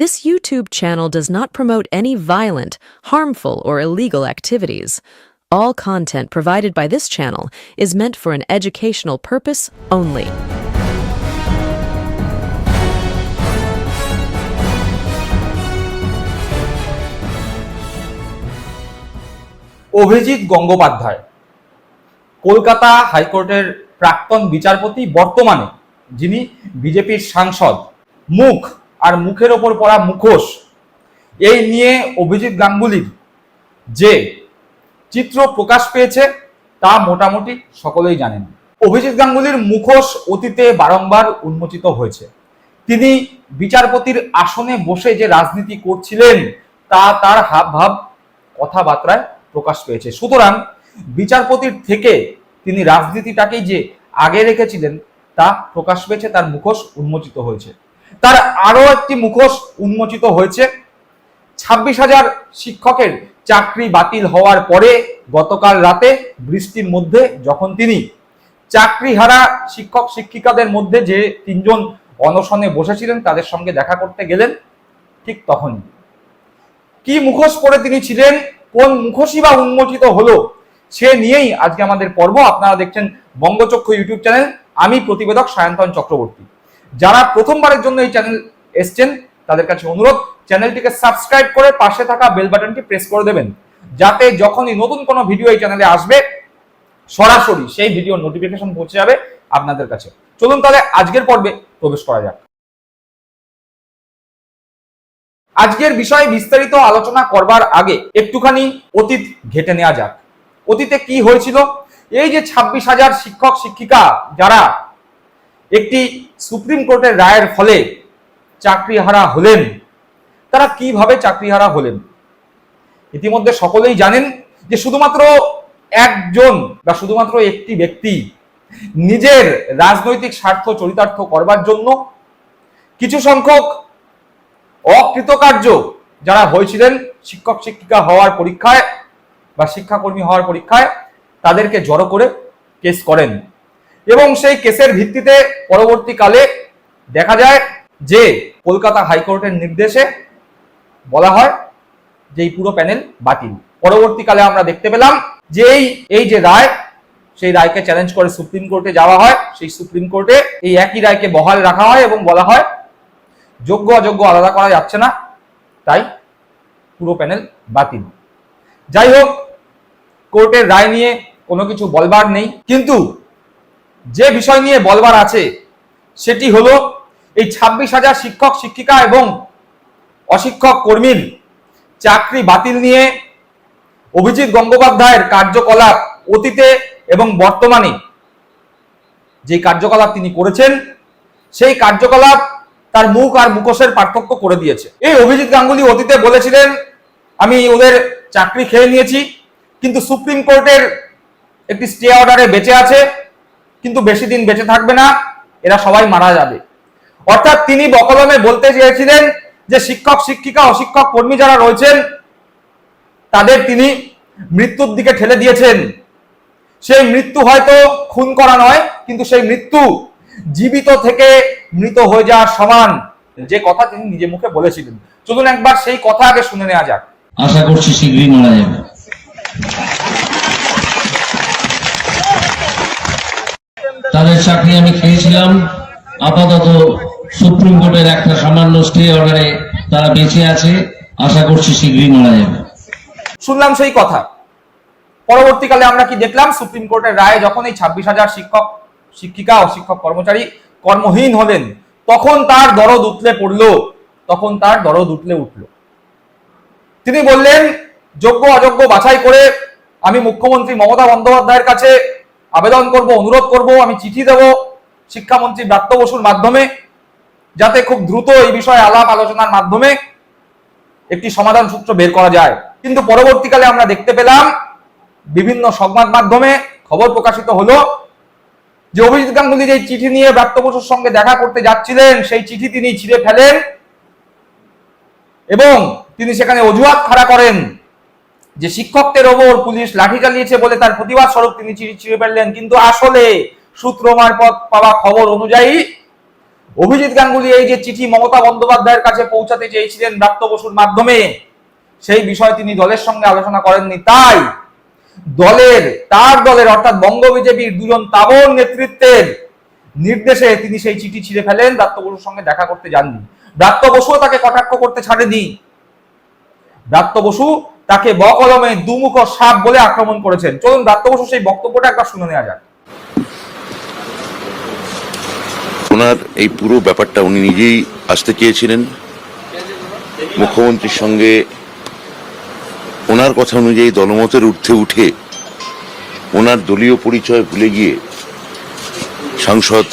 This YouTube channel does not promote any violent, harmful, or illegal activities. All content provided by this channel is meant for an educational purpose only. Abhijit Gangopadhyay Kolkata হাইকোর্টের প্রাক্তন বিচারপতি বর্তমানে যিনি বিজেপির সাংসদ মুখ আর মুখের ওপর পড়া মুখোশ। এই নিয়ে অভিজিৎ গাঙ্গুলির যে চিত্র প্রকাশ পেয়েছে, তা মোটামুটি সকলেই জানেন। অভিজিৎ গাঙ্গুলির মুখোশ অতীতে বারংবার উন্মোচিত হয়েছে। তিনি বিচারপতির আসনে বসে যে রাজনীতি করছিলেন, তা তার হাবভাব কথাবার্তায় প্রকাশ পেয়েছে। সুতরাং বিচারপতির থেকে তিনি রাজনীতিটাকেই যে আগে রেখেছিলেন, তা প্রকাশ পেয়েছে, তার মুখোশ উন্মোচিত হয়েছে। তার আরও একটি মুখোশ উন্মোচিত হয়েছে। ছাব্বিশ হাজার শিক্ষকের চাকরি বাতিল হওয়ার পরে গতকাল রাতে বৃষ্টির মধ্যে যখন তিনি চাকরিহারা শিক্ষক শিক্ষিকাদের মধ্যে যে তিনজন অনশনে বসেছিলেন, তাদের সঙ্গে দেখা করতে গেলেন, ঠিক তখনই। কি মুখোশ পরে তিনি ছিলেন, কোন মুখোশই বা উন্মোচিত হলো, সে নিয়েই আজকে আমাদের পর্ব। আপনারা দেখছেন বঙ্গচক্ষু ইউটিউব চ্যানেল। আমি প্রতিবেদক সায়ন্তন চক্রবর্তী। যারা প্রথমবারের জন্য এই চ্যানেল এসছেন, তাদের কাছে অনুরোধ চ্যানেলটিকে সাবস্ক্রাইব করে পাশে থাকা বেল বাটনটি প্রেস করে দেবেন। যাতে যখনই নতুন কোনো ভিডিও এই চ্যানেলে আসবে, সরাসরি সেই ভিডিও নোটিফিকেশন পৌঁছে যাবে আপনাদের কাছে। চলুন তাহলে আজকের পর্বে প্রবেশ করা যাক। আজকের বিষয়ে বিস্তারিত আলোচনা করবার আগে একটুখানি অতীত ঘেটে নেওয়া যাক। অতীতে কি হয়েছিল? এই যে ছাব্বিশ হাজার শিক্ষক, শিক্ষিকা যারা একটি সুপ্রিম কোর্টের রায়ের ফলে চাকরিহারা হলেন। তারা কীভাবে চাকরিহারা হলেন? ইতিমধ্যে সকলেই জানেন যে শুধুমাত্র একজন বা শুধুমাত্র একটি ব্যক্তি নিজের রাজনৈতিক স্বার্থ চরিতার্থ করবার জন্য কিছু সংখ্যক অকৃতকার্য যারা হয়েছিলেন, শিক্ষক, শিক্ষিকা হওয়ার পরীক্ষায় বা শিক্ষাকর্মী হওয়ার পরীক্ষায় তাদেরকে জড়ো করে কেস করেন। এবং সেই কেসের ভিত্তিতে পরবর্তীকালে দেখা যায় যে কলকাতা হাইকোর্টের নির্দেশে বলা হয় যে এই পুরো প্যানেল বাতিল। পরবর্তীকালে আমরা দেখতে পেলাম যে এই এই যে রায়, সেই রায়কে চ্যালেঞ্জ করে সুপ্রিম কোর্টে যাওয়া হয়। সেই সুপ্রিম কোর্টে এই একই রায়কে বহাল রাখা হয় এবং বলা হয়, যোগ্য অযোগ্য আলাদা করা যাচ্ছে না, তাই পুরো প্যানেল বাতিল। যাই হোক, কোর্টের রায় নিয়ে কোনো কিছু বলবার নেই। কিন্তু যে বিষয় নিয়ে বলবার আছে, সেটি হলো এই ছাব্বিশ হাজার শিক্ষক, শিক্ষিকা এবং অশিক্ষক কর্মীর চাকরি বাতিল নিয়ে অভিজিৎ গঙ্গোপাধ্যায়ের কার্যকলাপ অতীতে এবং বর্তমানে যে কার্যকলাপ তিনি করেছেন, সেই কার্যকলাপ তার মুখ আর মুখোশের পার্থক্য করে দিয়েছে। এই অভিজিৎ গাঙ্গুলি অতীতে বলেছিলেন, আমি ওদের চাকরি খেয়ে নিয়েছি, কিন্তু সুপ্রিম কোর্টের একটি স্টে অর্ডারে বেঁচে আছে কিন্তু বেশি দিন বেঁচে থাকবে না, এরা সবাই মারা যাবে। অর্থাৎ তিনি বকলমে বলতে চেয়েছিলেন যে শিক্ষক, শিক্ষিকা, অশিক্ষক, কর্মী যারা রয়েছেন, তাদের তিনি মৃত্যুর দিকে ঠেলে দিয়েছেন। সেই মৃত্যু হয়তো খুন করা নয়, কিন্তু সেই মৃত্যু জীবিত থেকে মৃত হয়ে যাওয়ার সমান। যে কথা তিনি নিজে মুখে বলেছিলেন। চলুন একবার সেই কথা আগে শুনে নেওয়া যাক। আশা করছি শীঘ্রই মারা যাবে। তাদের চাকরি আমি খেয়েছিলাম। আপাতত সুপ্রিম কোর্টের একটা সামান্য স্টে অর্ডারে তারা বেঁচে আছে। আশা করছি শীঘ্রই মারা যাবে। শুনলাম সেই কথা। পরবর্তীকালে আমরা কি দেখলাম? সুপ্রিম কোর্টের রায়ে যখন এই ছাব্বিশ হাজার শিক্ষক, শিক্ষিকা ও শিক্ষক কর্মচারী কর্মহীন হলেন, তখন তার দরদ উতলে পড়ল। তখন তার দরদ উঠলে উঠল। তিনি বললেন, যোগ্য, অযোগ্য বাছাই করে আমি মুখ্যমন্ত্রী মমতা বন্দ্যোপাধ্যায়ের কাছে আবেদন করব, অনুরোধ করব, আমি চিঠি দেব শিক্ষামন্ত্রী ব্রাত্য বসুর মাধ্যমে যাতে খুব দ্রুত এই বিষয়ে আলাপ আলোচনার মাধ্যমে একটি সমাধান সূত্র বের করা যায়। কিন্তু পরবর্তীকালে আমরা দেখতে পেলাম বিভিন্ন সংবাদ মাধ্যমে খবর প্রকাশিত হলো যে অভিজিৎ গাঙ্গুলি যে চিঠি নিয়ে ব্রাত্য বসুর সঙ্গে দেখা করতে যাচ্ছিলেন, সেই চিঠি তিনি ছিঁড়ে ফেলেন এবং তিনি সেখানে অজুহাত খাড়া করেন। যে শিক্ষকদের ওপর পুলিশ লাঠি চালিয়েছে বলে তার প্রতিবাদ স্বরূপ তিনি চিঠি ছিঁড়ে ফেললেন। কিন্তু আসলে সূত্র মারফত পাওয়া খবর অনুযায়ী অভিজিৎ গাঙ্গুলি এই যে চিঠি মমতা বন্দ্যোপাধ্যায়ের কাছে পৌঁছাতে চেয়েছিলেন ব্রাত্য বসুর মাধ্যমে, সেই বিষয়ে তিনি দলের সঙ্গে আলোচনা করেননি। তাই দলের, তার দলের অর্থাৎ বঙ্গ বিজেপির দুজন তাবর নেতৃত্বের নির্দেশে তিনি সেই চিঠি ছিঁড়ে ফেলেন। ব্রাত্য বসুর সঙ্গে দেখা করতে যাননি। ব্রাত্য বসুও তাকে কটাক্ষ করতে ছাড়েনি। ব্রাত্য বসু তাকে বকলমে দুমুখ সাপ বলে আক্রমণ করেছেন। চলুন ব্রাত্য বসু সেই বক্তব্যটা একবার শুনে নেওয়া যাক। ওনার এই পুরো ব্যাপারটা উনি নিজেই আসতে চেয়েছিলেন। মুখ্যমন্ত্রীর সঙ্গে ওনার কথা অনুযায়ী দলমতের ঊর্ধ্বে উঠে ওনার দলীয় পরিচয় ভুলে গিয়ে সাংসদ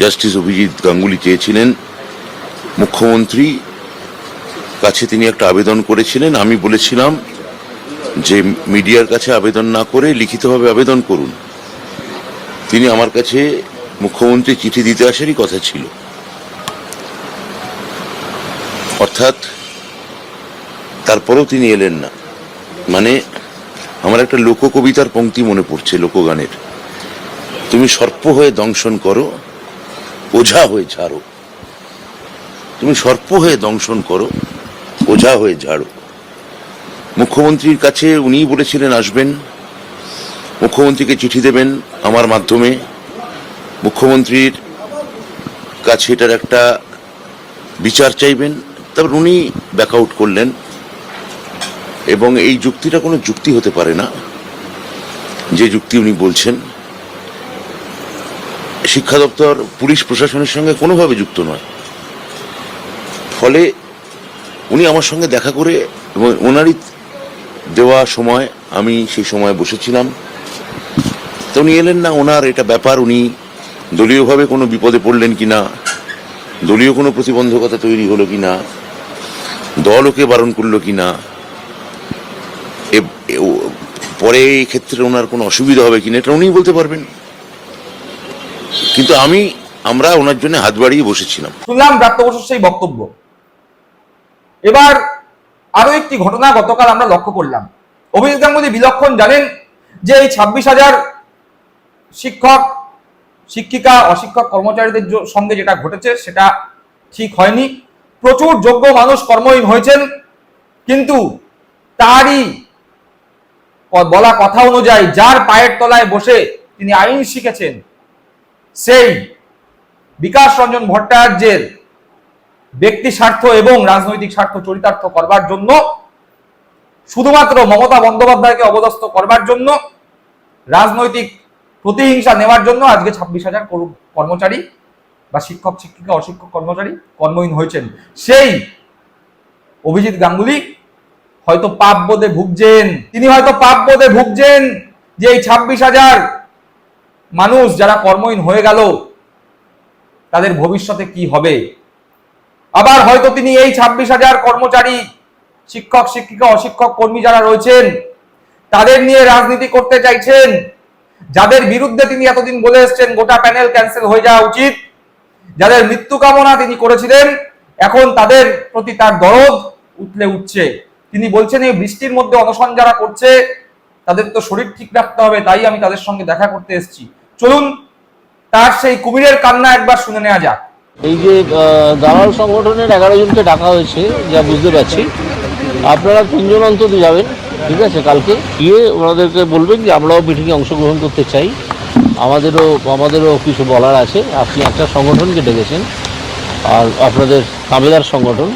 জাস্টিস অভিজিৎ গাঙ্গুলি চেয়েছিলেন। মুখ্যমন্ত্রী কাছে তিনি একটা আবেদন করেছিলেন, আমি বলেছিলাম যে মিডিয়ার কাছে আবেদন না করে লিখিতভাবে আবেদন করুন। তিনি আমার কাছে মুখ্যমন্ত্রী চিঠি দিতে আসারই কথা ছিল। অর্থাৎ তারপরেও তিনি এলেন না। মানে আমার একটা লোক কবিতার পঙ্ক্তি মনে পড়ছে লোকগানের। তুমি সর্প হয়ে দংশন করো, ওঝা হয়ে ছাড়ো তুমি সর্প হয়ে দংশন করো ওঝা হয়ে ঝাড়ো মুখ্যমন্ত্রীর কাছে উনিই বলেছিলেন, আসবেন। মুখ্যমন্ত্রীকে চিঠি দেবেন আমার মাধ্যমে। মুখ্যমন্ত্রীর কাছে এটার একটা বিচার চাইবেন। তারপর উনি ব্যাক আউট করলেন। এবং এই যুক্তিটা কোনো যুক্তি হতে পারে না। যে যুক্তি উনি বলছেন, শিক্ষা দপ্তর, পুলিশ প্রশাসনের সঙ্গে কোনোভাবে যুক্ত নয়। ফলে উনি আমার সঙ্গে দেখা করে এবং ওনারই দেওয়া সময় আমি সেই সময় বসেছিলাম। তো উনি এলেন না, ওনার এটা ব্যাপার, উনি দলীয়ভাবে কোনো বিপদে পড়লেন কিনা, দলীয় কোনো প্রতিবন্ধকতা তৈরি হলো কিনা, দল ওকে বারণ করল কিনা, এ- এ- পরে এই ক্ষেত্রে ওনার কোনো অসুবিধা হবে কিনা, এটা উনিই বলতে পারবেন। কিন্তু আমি, আমরা ওনার জন্য হাত বাড়িয়ে বসেছিলাম। শুনলাম ব্রাত্য বসুর সেই বক্তব্য। এবার আরও একটি ঘটনা গতকাল আমরা লক্ষ্য করলাম। অভিজিৎ গাঙ্গুলি বিলক্ষণ জানেন যে এই ছাব্বিশ হাজার শিক্ষক, শিক্ষিকা, অশিক্ষক কর্মচারীদের সঙ্গে যেটা ঘটেছে সেটা ঠিক হয়নি। প্রচুর যোগ্য মানুষ কর্মহীন হয়েছেন, কিন্তু তারই বলা কথা অনুযায়ী যার পায়ের তলায় বসে তিনি আইন শিখেছেন, সেই বিকাশ রঞ্জন ভট্টাচার্যের ব্যক্তি স্বার্থ এবং রাজনৈতিক স্বার্থ চরিতার্থ করবার জন্য, শুধুমাত্র মমতা বন্দ্যোপাধ্যায়কে অবদস্থ করবার জন্য, রাজনৈতিক প্রতিহিংসা নেওয়ার জন্য আজকে ছাব্বিশ হাজার কর্ম- কর্মচারী বা শিক্ষক, শিক্ষিকা, অশিক্ষক, কর্মচারী কর্মহীন হয়েছেন। সেই অভিজিৎ গাঙ্গুলি হয়তো পাপ বোধে ভুগছেন। তিনি হয়তো পাপ বোধে ভুগছেন যে এই ছাব্বিশ হাজার মানুষ যারা কর্মহীন হয়ে গেল, তাদের ভবিষ্যতে কি হবে? আবার হয়তো তিনি এই ছাব্বিশ হাজার কর্মচারী, শিক্ষক, শিক্ষিকা, অশিক্ষক, কর্মী যারা রয়েছেন, তাদের নিয়ে রাজনীতি করতে চাইছেন। যাদের বিরুদ্ধে তিনি এতদিন বলে এসছেন, গোটা প্যানেল ক্যান্সেল হয়ে যাওয়া উচিত। যাদের মৃত্যু কামনা তিনি করেছিলেন, এখন তাদের প্রতি তার দরদ উঠলে উঠছে। তিনি বলছেন, এই বৃষ্টির মধ্যে অনশন যারা করছে, তাদের তো শরীর ঠিক রাখতে হবে, তাই আমি তাদের সঙ্গে দেখা করতে এসেছি। চলুন, তার সেই কুমিরের কান্না একবার শুনে নেওয়া যাক। এই যে দালাল সংগঠনের এগারো জনকে ডাকা হয়েছে, যা বুঝতে পারছি। আপনারা তিনজন অন্তত যাবেন, ঠিক আছে, কালকে। গিয়ে ওনাদেরকে বলবেন যে, আমরাও মিটিংয়ে অংশগ্রহণ করতে চাই। আমাদেরও আমাদেরও কিছু বলার আছে। আপনি একটা সংগঠনকে ডেকেছেন, আর আপনাদের তাবেদার সংগঠন।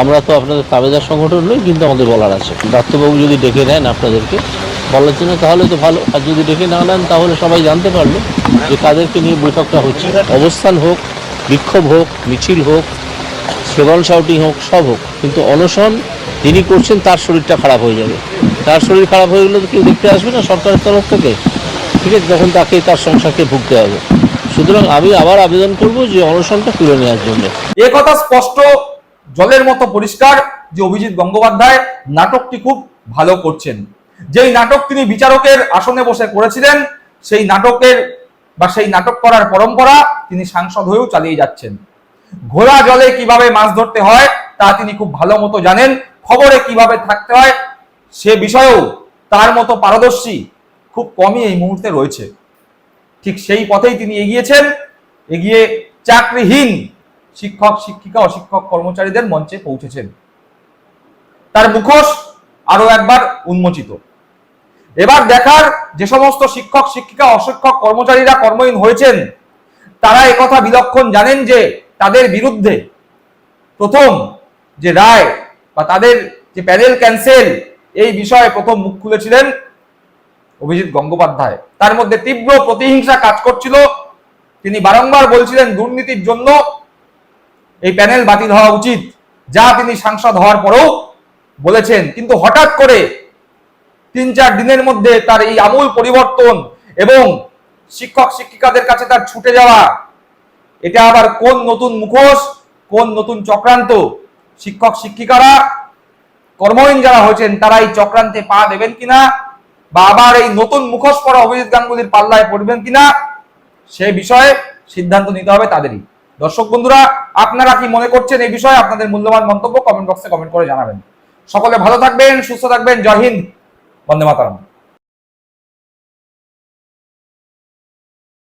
আমরা তো আপনাদের তাবেদার সংগঠন নই, কিন্তু আমাদের বলার আছে। ডাক্তারবাবু যদি ডেকে নেন আপনাদেরকে, বলার জন্য তাহলে তো ভালো। আর যদি ডেকে না নেন, তাহলে সবাই জানতে পারল যে কাদেরকে নিয়ে বৈঠকটা হচ্ছে। অবস্থান হোক বিক্ষোভ হোক, মিছিল হোক, স্লোগান শাউটিং হোক, সব হোক। কিন্তু অনশন যিনি করছেন, তার শরীরটা খারাপ হয়ে যাবে। তার শরীর খারাপ হয়ে গেলে তো কেউ দেখতে আসবে না সরকারের তরফ থেকে। ঠিক আছে, তখন তাকে তার সংসারকে ভুগতে হবে। সুতরাং আমি আবার আবেদন করব যে অনশনটা তুলে নেওয়ার জন্য। এ কথা স্পষ্ট, জলের মতো পরিষ্কার যে অভিজিৎ গঙ্গোপাধ্যায় নাটকটি খুব ভালো করছেন। যেই নাটক তিনি বিচারকের আসনে বসে করেছিলেন, সেই নাটকের বা সেই নাটক করার পরম্পরা তিনি সাংসদ হয়েও চালিয়ে যাচ্ছেন। ঘোড়া জলে কীভাবে মাছ ধরতে হয় তা তিনি খুব ভালো মতো জানেন। খবরে কীভাবে থাকতে হয় সে বিষয়েও তার মতো পারদর্শী খুব কমই এই মুহূর্তে রয়েছে। ঠিক সেই পথেই তিনি এগিয়েছেন। এগিয়ে চাকরিহীন শিক্ষক, শিক্ষিকা, অশিক্ষক কর্মচারীদের মঞ্চে পৌঁছেছেন। তার মুখোশ আরও একবার উন্মোচিত। এবার দেখার যে সমস্ত শিক্ষক, শিক্ষিকা, অশিক্ষক, কর্মচারীরা কর্মহীন হয়েছেন, তারা একথা বিলক্ষণ জানেন যে তাদের বিরুদ্ধে প্রথম যে রায় বা তাদের যে প্যানেল ক্যান্সেল, এই বিষয়ে প্রথম মুখ খুলেছিলেন অভিজিৎ গঙ্গোপাধ্যায়। তার মধ্যে তীব্র প্রতিহিংসা কাজ করছিল। তিনি বারংবার বলছিলেন, দুর্নীতির জন্য এই প্যানেল বাতিল হওয়া উচিত। যা তিনি সাংসদ হওয়ার পরেও বলেছেন। কিন্তু হঠাৎ করে তিন চার দিনের মধ্যে তার এই আমূল পরিবর্তন এবং শিক্ষক, শিক্ষিকাদের কাছে তার ছুটে যাওয়া, এটা আবার কোন নতুন মুখোশ, কোন নতুন চক্রান্ত? শিক্ষক, শিক্ষিকারা, কর্মহীন যারা হয়েছেন, তারা এই চক্রান্তে পা দেবেন কিনা? বা আবার এই নতুন মুখোশ পরা অভিজিৎ গাঙ্গুলির পাল্লায় পড়বেন কিনা? সে বিষয়ে সিদ্ধান্ত নিতে হবে তাদেরই। দর্শক বন্ধুরা, আপনারা কি মনে করছেন এই বিষয়ে? আপনাদের মূল্যবান মন্তব্য কমেন্ট বক্সে কমেন্ট করে জানাবেন। সকলে ভালো থাকবেন, সুস্থ থাকবেন। জয় হিন্দ। വന്ദേ മാതരം.